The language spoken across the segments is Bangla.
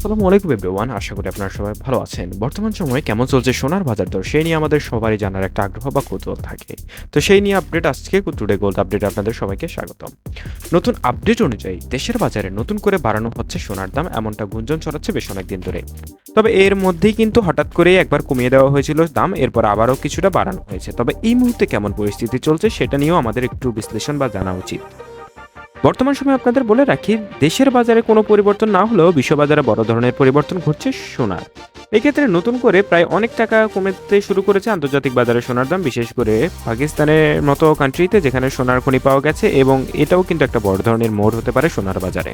আসসালামু আলাইকুম এভরিওয়ান, আশা করি আপনারা সবাই ভালো আছেন। বর্তমান সময়ে কেমন চলছে সোনার বাজার দর, সেই নিয়ে আমাদের সবারই জানার একটা আগ্রহ বা কৌতূহল থাকে। তো সেই নিয়ে আপডেট আজকে টুডে গোল্ড আপডেট আপনাদের সবাইকে স্বাগতম। নতুন আপডেট অনুযায়ী দেশের বাজারে নতুন করে বাড়ানো হচ্ছে সোনার দাম, এমনটা গুঞ্জন ছড়াচ্ছে বেশ অনেকদিন ধরে। তবে এর মধ্যেই কিন্তু হঠাৎ করে একবার কমিয়ে দেওয়া হয়েছিল দাম, এরপর আবারও কিছুটা বাড়ানো হয়েছে। তবে এই মুহূর্তে কেমন পরিস্থিতি চলছে সেটা নিয়েও আমাদের একটু বিশ্লেষণ বা জানা উচিত। বর্তমান সময়ে আপনাদের বলে রাখি, দেশের বাজারে কোনো পরিবর্তন না হলেও বিশ্ববাজারে বড় ধরনের পরিবর্তন ঘটছে সোনার। এক্ষেত্রে নতুন করে প্রায় অনেক টাকা কমেতে শুরু করেছে আন্তর্জাতিক বাজারে সোনার দাম, বিশেষ করে পাকিস্তানের মতো কান্ট্রিতে যেখানে সোনার খনি পাওয়া গেছে এবং এটাও কিন্তু একটা বড় ধরনের মোড় হতে পারে সোনার বাজারে।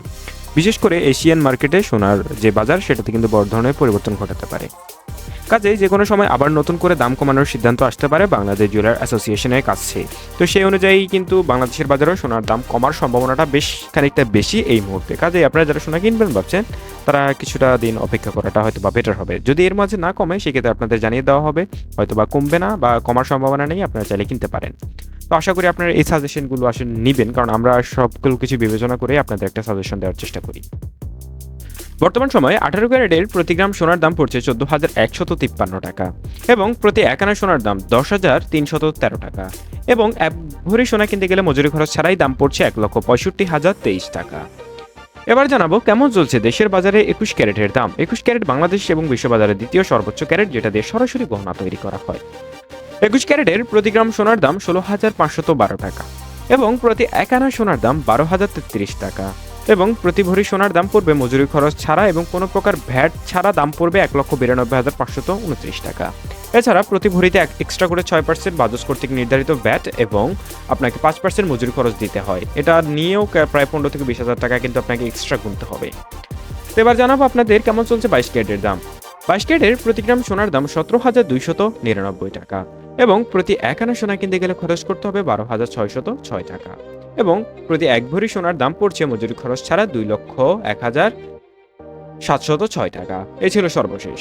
বিশেষ করে এশিয়ান মার্কেটে সোনার যে বাজার, সেটাতে কিন্তু বড় ধরনের পরিবর্তন ঘটাতে পারে। কাজেই যে কোনো সময় আবার নতুন করে দাম কমানোর সিদ্ধান্ত আসতে পারে বাংলাদেশ জুয়েলার অ্যাসোসিয়েশনের কাছে। তো সেই অনুযায়ী কিন্তু বাংলাদেশের বাজারেও সোনার দাম কমার সম্ভাবনাটা বেশ খানিকটা বেশি এই মুহূর্তে। কাজেই আপনারা যারা সোনা কিনবেন ভাবছেন, তারা কিছুটা দিন অপেক্ষা করাটা হয়তো বা বেটার হবে। যদি এর মাঝে না কমে, সেক্ষেত্রে আপনাদের জানিয়ে দেওয়া হবে হয়তো বা কমবে না বা কমার সম্ভাবনা নেই, আপনারা চাইলে কিনতে পারেন। তো আশা করি আপনারা এই সাজেশনগুলো আসলে নেবেন, কারণ আমরা সবগুলো কিছু বিবেচনা করে আপনাদের একটা সাজেশন দেওয়ার চেষ্টা করি। বর্তমান সময়ে আঠারো ক্যারেটের প্রতি গ্রাম সোনার দাম পড়ছে চোদ্দ হাজার একশত তিপ্পান্ন টাকা এবং প্রতি এক আনা সোনার দাম দশ হাজার তিনশত তেরো টাকা এবং এক ভরি সোনা কিনতে গেলে মজুরি খরচ ছাড়াই দাম পড়ছে এক লক্ষ পঁয়ষট্টি হাজার তেইশ টাকা। এবার জানাব কেমন চলছে দেশের বাজারে একুশ ক্যারেটের দাম। একুশ ক্যারেট বাংলাদেশ এবং বিশ্ববাজারে দ্বিতীয় সর্বোচ্চ ক্যারেট যেটা দিয়ে সরাসরি গহনা তৈরি করা হয়। একুশ ক্যারেটের প্রতি গ্রাম সোনার দাম ষোলো হাজার পাঁচশত বারো টাকা এবং প্রতি এক আনা সোনার দাম বারো হাজার তেত্রিশ টাকা। এবং প্রতি ভরি সোনার দাম পড়বে মজুরি খরচ ছাড়া এবং কোনো প্রকার ভ্যাট ছাড়া দাম পড়বে এক লক্ষ বিরানব্বই হাজার পাঁচশত উনত্রিশ টাকা। এছাড়া প্রতি ভরিতে এক এক্সট্রা করে ছয় পার্সেন্ট বাজস কর্তৃক নির্ধারিত ভ্যাট এবং আপনাকে পাঁচ পার্সেন্ট মজুরি খরচ দিতে হয়। এটা নিয়েও প্রায় পনেরো থেকে বিশ হাজার টাকা কিন্তু আপনাকে এক্সট্রা গুনতে হবে। তো এবার জানাব আপনাদের কেমন চলছে বাইশ ক্যারেটের দাম। বাইশ ক্যারেটের প্রতি গ্রাম সোনার দাম সতেরো হাজার দুইশত নিরানব্বই টাকা এবং প্রতি এক আনা সোনা কিনতে গেলে খরচ করতে হবে বারো হাজার ছয়শত ছয় টাকা। এবং প্রতি এক ভরি সোনার দাম পড়ছে মজুরি খরচ ছাড়া দুই লক্ষ এক হাজার সাতশত ছয় টাকা। এ ছিল সর্বশেষ।